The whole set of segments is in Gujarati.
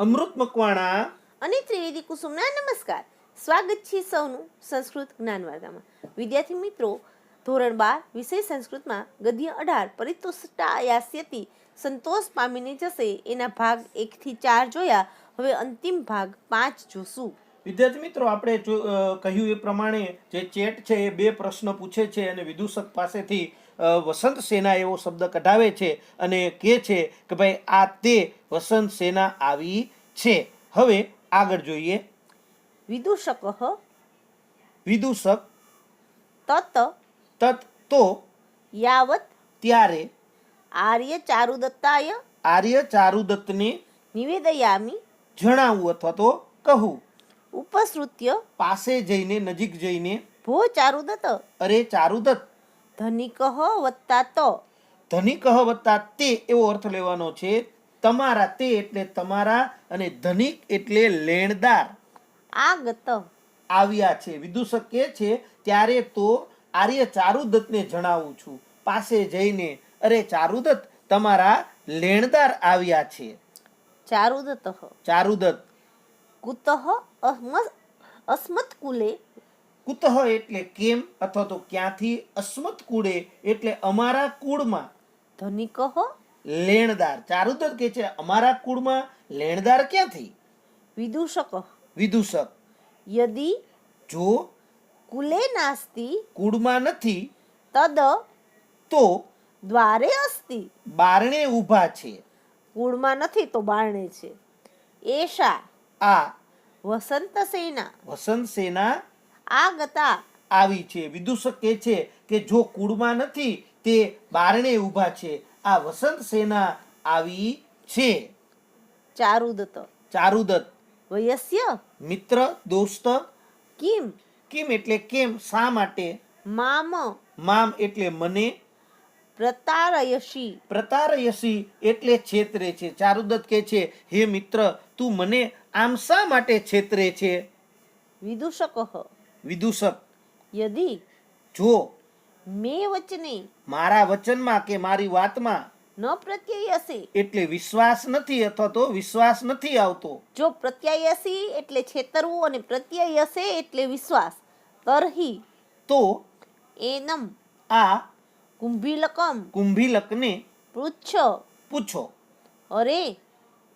અમૃત મકવાણા. અને ત્રિવેદી કુસુમના નમસ્કાર. સ્વાગત છે સૌનું સંસ્કૃત જ્ઞાનવાર્તામાં વિદ્યાર્થી મિત્રો ધોરણ બાર વિષય સંસ્કૃતમાં ગદ્ય અઢાર પરિતુષ્ટા યાસ્યતી સંતોષ પામીને જશે. એના ભાગ એકથી ચાર જોયા. હવે અંતિમ ભાગ પાંચ જોશું. વિદ્યાર્થી મિત્રો આપણે જો- કહ્યું એ પ્રમાણે જે ચેટ છે એ બે પ્રશ્ન પૂછે છે અને વિદૂષક પાસેથી વસંત સેના એવો શબ્દ કઢાવે છે અને કહે છે કે ભાઈ આ તે વસંત સેના આવી છે. હવે આગળ જોઈએ. વિદૂષક વિદૂષક તત તત તો યાવત ત્યારે આર્ય ચારુદત્તાય આર્ય ચારુદત્તને નિવેદયામી જણાવવું અથવા તો કહું. ઉપસૃત્ય પાસે જઈને નજીક જઈને ભો ચારુદત્ત અરે ચારુદત્ત ધનિક વત્તા તો. ધનિક વત્તા તે એવો અર્થ લેવાનો છે તમારા તે એટલે તમારા અને ધનિક એટલે લેણદાર. આગત આવ્યા છે. વિદૂષક કે છે ત્યારે તો આર્ય ચારુદત્તને જણાવું છું. પાસે જઈને અરે ચારુદત્ત તમારા લેણદાર આવ્યા છે. ચારુદત્ત ચારુદત્ત. કુતઃ અસ્મ- અસ્મત કુલે કુતઃ એટલે કેમ અથવા તો ક્યાંથી અસ્મત કુળે એટલે અમારા કુળમાં? ધનિક લેણદાર. ચારુદર કહે છે અમારા કુળમાં લેણદાર ક્યાંથી? વિદૂષક. વિદૂષક. યદિ જો કુલે નાસ્તિ કુળમાં નથી તદ તો દ્વારે અસ્તિ. બારણે ઊભા છે. કુળમાં નથી તો બારણે છે. એશા આ વસંત સેના. વસંત સેના આગતા આવી છે. વિદુષક કહે છે કે જો કુળમાં નથી તે બારણે ઊભા છે. આ વસંત સેના આવી છે. ચારુદત્ત. ચારુદત્ત. વયસ્ય? મિત્ર દોસ્ત? કિમ? કેમ એટલે કેમ? શા માટે? મામ. મામ એટલે મને? પ્રતારયશી. પ્રતારયસી એટલે છેતરે છે. ચારુદત્ત કહે છે હે મિત્ર તું મને આમ શા માટે છેતરે છે? વિદૂષક. વિદૂષક. યદિ? જો મે વચને. મારા વચનમાં કે મારી વાતમાં ન પ્રત્યયસે એટલે વિશ્વાસ નથી અથવા તો વિશ્વાસ નથી આવતો. જો પ્રત્યયસી એટલે છેતરવું અને પ્રત્યયસે એટલે વિશ્વાસ. તરહી. તો એનમ. આ કુંભીલકમ. કુંભીલકને પૂછો પૂછો. અરે.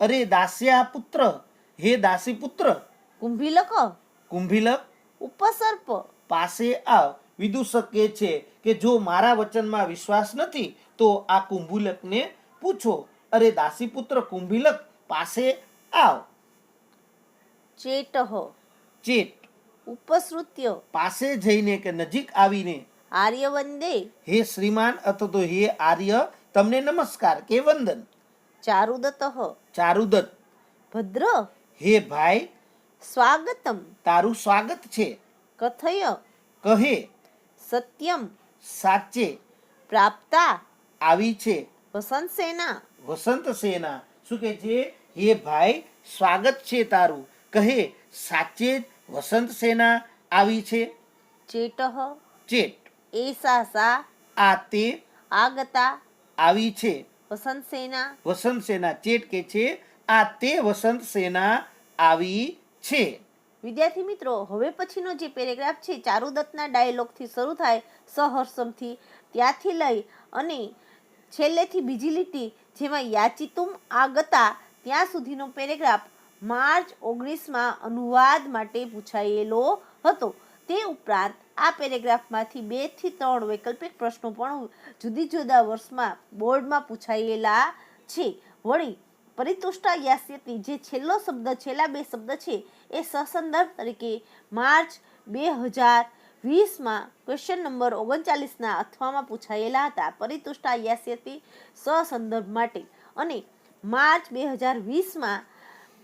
અરે દાસ્યા પુત્ર. હે દાસી પુત્ર. કુંભીલક કુંભીલક ઉપસર્પ. પાસે આવ. વિદૂષક છે કે જો મારા વચનમાં વિશ્વાસ નથી તો આ કુંભુલકને પૂછો. અરે દાસી પુત્ર કુંભિલક પાસે આવ. ચેટહ. ચેટ. ઉપસૃત્ય. પાસે જઈને કે નજીક આવીને. આર્ય વંદે હે શ્રીમાન અથવા તો હે આર્ય તમને નમસ્કાર કે વંદન. ચારુદત ચારુદત ભદ્ર. હે ભાઈ સ્વાગતમ। તારું સ્વાગત છે। કથય। કહે સત્યમ। સાચે। પ્રાપ્તા। આવી છે। વસંત સેના। વસંત સેના। શું કે છે? હે ભાઈ સ્વાગત છે તારું। કહે સાચે વસંત સેના આવી છે। ચેટ ચેટ એસા સા આ તે આગતા। આવી છે। વસંત સેના। વસંત સેના ચેટ કે છે આ તે વસંત સેના આવી છે. વિદ્યાર્થી મિત્રો, હવે પછીનો જે પેરેગ્રાફ છે, ચારુદત્તના ડાયલોગથી શરૂ થાય સહર્ષમથી ત્યાંથી લઈ અને છેલ્લેથી બીજી લીટી જેમાં યાચિતુમ આગતા ત્યાં સુધીનો પેરેગ્રાફ માર્ચ ઓગણીસમાં અનુવાદ માટે પૂછાયેલો હતો. તે ઉપરાંત આ પેરેગ્રાફમાંથી બેથી ત્રણ વૈકલ્પિક પ્રશ્નો પણ જુદી જુદા વર્ષમાં બોર્ડમાં પૂછાયેલા છે. વળી પરિતુષ્ટા યાસ્યતિ જે છેલ્લો શબ્દ, છેલ્લા બે શબ્દ છે, એ સહસંદર્ભ તરીકે માર્ચ બે હજાર વીસમાં ક્વેશ્ચન નંબર ઓગણચાલીસના અથવામાં પૂછાયેલા હતા. પરિતુષ્ટા યાસ્યતિ સસંદર્ભ માટે. અને માર્ચ બે હજાર વીસમાં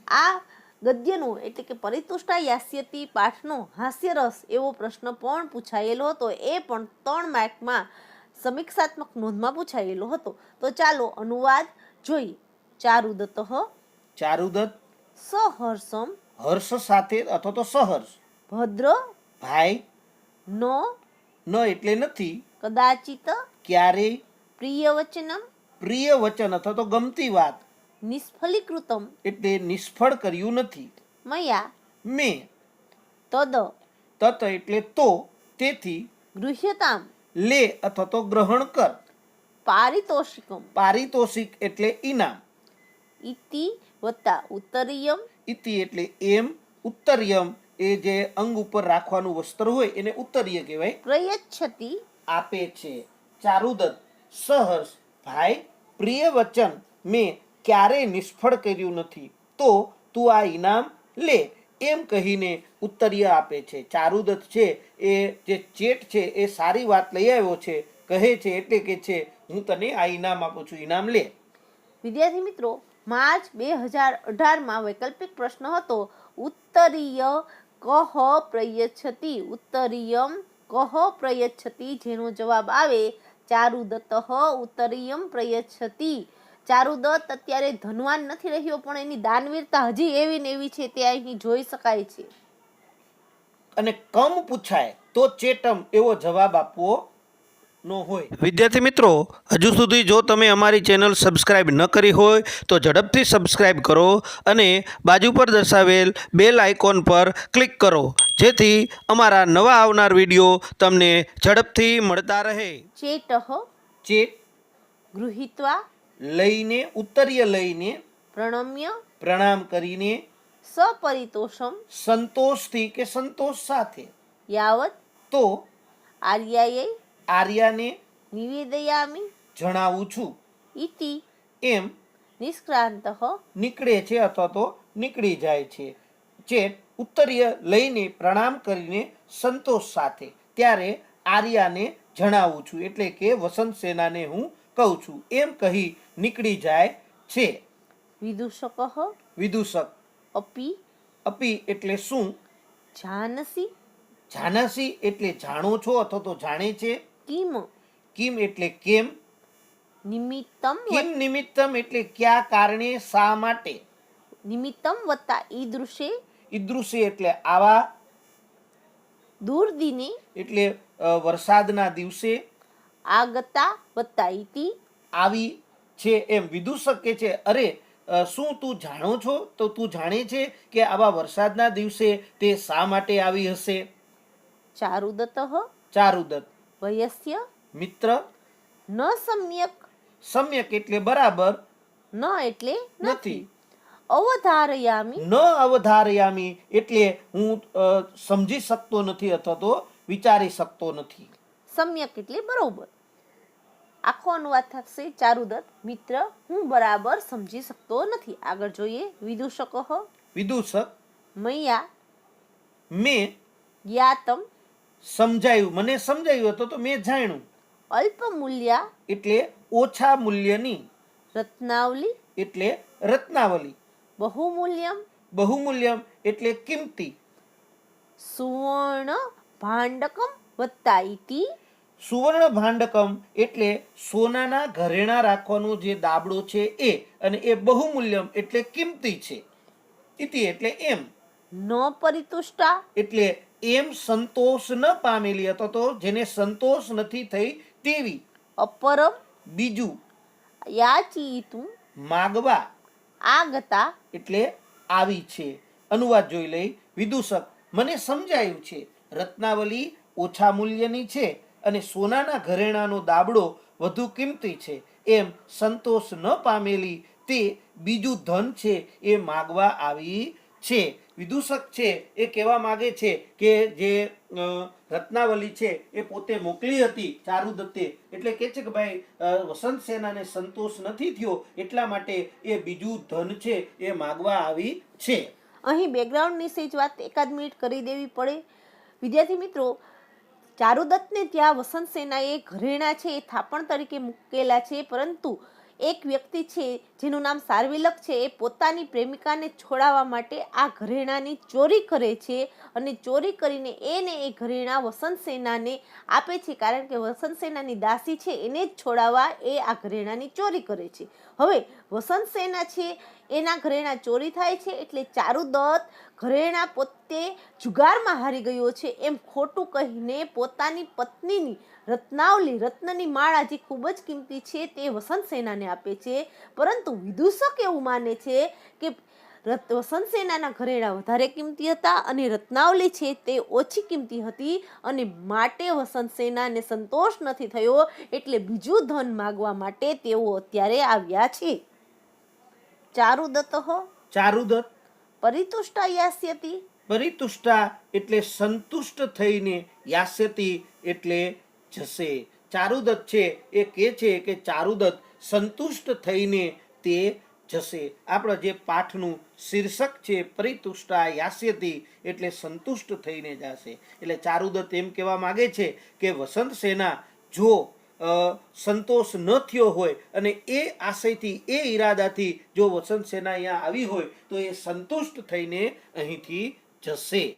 આ ગદ્યનો એટલે કે પરિતુષ્ટા યાસ્યતિ પાઠનો હાસ્યરસ એવો પ્રશ્ન પણ પૂછાયેલો હતો. એ પણ ત્રણ માર્કમાં સમીક્ષાત્મક નોંધમાં પૂછાયેલો હતો. તો ચાલો અનુવાદ જોઈએ. ચારુદત્ત ચારુદત સહર્ષમ હર્ષ સાથે અથવા તો સહર્ષ ભદ્ર ભાઈ ન ન એટલે નથી। કદાચિત ક્યારેય પ્રિયવચનમ પ્રિય વચન અથવા તો ગમતી વાત। નિષ્ફલીકૃતમ એટલે નિષ્ફળ કર્યું નથી। મયા મેં। તદ તત એટલે તો તેથી ગૃહ્યતામ લે અથવા તો ગ્રહણ કર। પારિતોષિકમ પારિતોષિક એટલે ઇનામ। ઇતિ વત્તા ઉત્તરીયમ. ઇતિ એટલે એમ ઉત્તરીયમ. એ જે અંગ ઉપર રાખવાનું વસ્ત્ર હોય એને ઉત્તરીય કહેવાય. પ્રયચ્છતિ. આપે છે. ચારુદત્ત. સહર્ષ. ભાઈ પ્રિય વચન મેં ક્યારેય નિષ્ફળ કર્યું નથી. તો તું આ ઇનામ લે. એમ કહીને ઉત્તરીય આપે છે. ચારુદત્ત છે એ જે ચેટ છે એ સારી વાત લઈ આવ્યો છે. કહે છે એટલે કે છે હું તને આ ઇનામ આપું છું. ઇનામ લે. વિદ્યાર્થી મિત્રો માર્ચ બે હજાર અઢારમાં વૈકલ્પિક પ્રશ્ન હતો. ઉત્તરીય કહ પ્રયચ્છતિ, ઉત્તરીયમ કહ પ્રયચ્છતિ જેનો જવાબ આવે, ચારુદત્ત ઉત્તરીયમ પ્રયચ્છતિ. ચારુદત્ત અત્યારે ધનવાન નથી રહ્યો, પણ એની દાનવીરતા હજી એવી ને એવી છે, તે અહીં જોઈ શકાય છે. અને કમ પૂછાય તો ચેટમ એવો જવાબ આપવો ન હોય. વિદ્યાર્થી મિત્રો હજુ સુધી જો તમે અમારી ચેનલ સબસ્ક્રાઇબ ન કરી હોય તો ઝડપથી સબસ્ક્રાઇબ કરો અને બાજુ પર દર્શાવેલ બેલ આઇકોન પર ક્લિક કરો જેથી અમારા નવા આવનાર વીડિયો તમને ઝડપથી મળતા રહે. ચેટ ચેટ ગૃહિત્વા લઈને ઉત્તરીય લઈને પ્રણમ્ય પ્રણામ કરીને સપરિતોષમ સંતોષથી કે સંતોષ સાથે. યાવત તો આર્યાય આર્યાને નિવેદયામિ જણાવું છું. ઇતિ એમ નિષ્ક્રાંત નીકળે છે અથવા તો નીકળી જાય છે. જે ઉત્તરીય લઈને પ્રણામ કરીને સંતોષ સાથે. ત્યારે આર્યાને જણાવું છું. એટલે કે વસંત સેનાને હું કહું છું. એમ કહી નીકળી જાય છે. વિદૂષક વિદૂષક. અપી અપી એટલે શું? જાનસી જાનસી એટલે જાણો છો અથવા તો જાણે છે? કિમ? કિમ એટલે કેમ? નિમિત્તમ કિમ નિમિત્તમ એટલે ક્યાં કારણે શા માટે? નિમિત્તમ વત્તા ઈદૃશે ઈદૃશે એટલે આવા દુર્દિને એટલે વરસાદના દિવસે આગતા વત્તા ઇતિ આવી છે એમ વિદૂષક છે. અરે શું તું જાણો છો? તો તું જાણે છે કે આવા વરસાદના દિવસે તે શા માટે આવી હશે? ચારુદત ચારુદત્ત. વયસ્ય મિત્ર ન સમ્યક સમ્યક એટલે બરાબર ન એટલે નથી. અવધારયામી ન અવધારયામી એટલે હું સમજી શકતો નથી અથવા તો વિચારી શકતો નથી. સમ્યક એટલે બરોબર. આખો અનુવાદ થશે ચારુદત્ત મિત્ર હું બરાબર સમજી શકતો નથી. આગળ જોઈએ વિદૂષક વિદૂષક મૈયા મેં જ્ઞાતમ સમજાયું. મને સમજાયું હતું તો મેં જાણ્યું. અલ્પ મૂલ્યા એટલે ઓછા મૂલ્યની. રત્નાવલી? એટલે રત્નાવલી. બહુમૂલ્યમ? બહુમૂલ્યમ એટલે કિંમતી. સુવર્ણ ભાંડકમ વત્તા ઇતિ સુવર્ણ ભાંડકમ એટલે સોનાના ઘરેણા રાખવાનો જે દાબડો છે એ અને એ બહુમૂલ્યમ એટલે કિંમતી છે. ઇતિ એટલે એમ. ન પરિતુષ્ટા? એટલે એમ સંતોષ ન પામેલી અથવા તો જેને સંતોષ નથી થઈ તેવી. અપરમ બીજું યાચિતું માગવા આગતા એટલે આવી છે. અનુવાદ જોઈ લઈ વિદૂષક મને સમજાયું છે. રત્નાવલી ઓછા મૂલ્યની છે અને સોનાના ઘરેણાનો દાબડો વધુ કિંમતી છે. એમ સંતોષ ન પામેલી તે બીજું ધન છે એ માગવા આવી છે. વિદૂષક છે એ કહેવા માગે છે કે જે રત્નાવલી છે એ પોતે મોકલી હતી ચારુદત્તે. એટલે કે છે કે ભાઈ વસંત સેનાને સંતોષ નથી થયો એટલા માટે એ બીજું ધન છે એ માગવા આવી છે. અહીં બેકગ્રાઉન્ડની સેજ વાત એકાદ મિનિટ કરી દેવી પડે. વિદ્યાર્થી મિત્રો, ચારુદત્તને ત્યાં વસંત સેનાએ ઘરેણા છે એ થાપણ તરીકે મૂકેલા છે, પરંતુ એક વ્યક્તિ છે જેનું નામ સાર્વિલક છે, એ પોતાની પ્રેમિકાને છોડાવવા માટે આ ઘરેણાની ચોરી કરે છે અને ચોરી કરીને એને એ ઘરેણા વસંત સેનાને આપે છે કારણ કે વસંત સેનાની દાસી છે, એને જ છોડાવવા એ આ ઘરેણાની ચોરી કરે છે. હવે વસંત સેના છે, એના ઘરેણા ચોરી થાય છે એટલે ચારુદત્ત ઘરેણા પોતે જુગારમાં હારી ગયો છે. એમ ખોટું કહીને પોતાની પત્નીની રત્નાવલી, રત્નની માળા જે ખૂબ જ કિંમતી છે તે વસંત સેનાને આપે છે. પરંતુ વિદૂષક એવું માને છે કે રત- વસંત સેનાના ઘરેણા વધારે કિંમતી હતા અને રત્નાવલી છે તે ઓછી કિંમતી હતી અને માટે વસંત સેનાને સંતોષ નથી થયો એટલે બીજું ધન માગવા માટે તેઓ અત્યારે આવ્યા છે. ચારુદત્ત ચારુદત પરિતુષ્ટા યાસ્યતિ. પરિતુષ્ટા એટલે સંતુષ્ટ થઈને યાસ્યતી એટલે જશે. ચારુદત્ત છે એ કહે છે કે ચારુદત્ત સંતુષ્ટ થઈને તે જશે. આપણા જે પાઠનું શીર્ષક છે પરિતુષ્ટા યાસ્યતી એટલે સંતુષ્ટ થઈને જશે. એટલે ચારુદત્ત એમ કહેવા માંગે છે કે વસંત સેના જો સંતોષ ન થયો હોય અને એ આશયથી, એ ઈરાદાથી જો વસંત સેના અહીંયા આવી હોય તો એ સંતુષ્ટ થઈને અહીંથી જશે.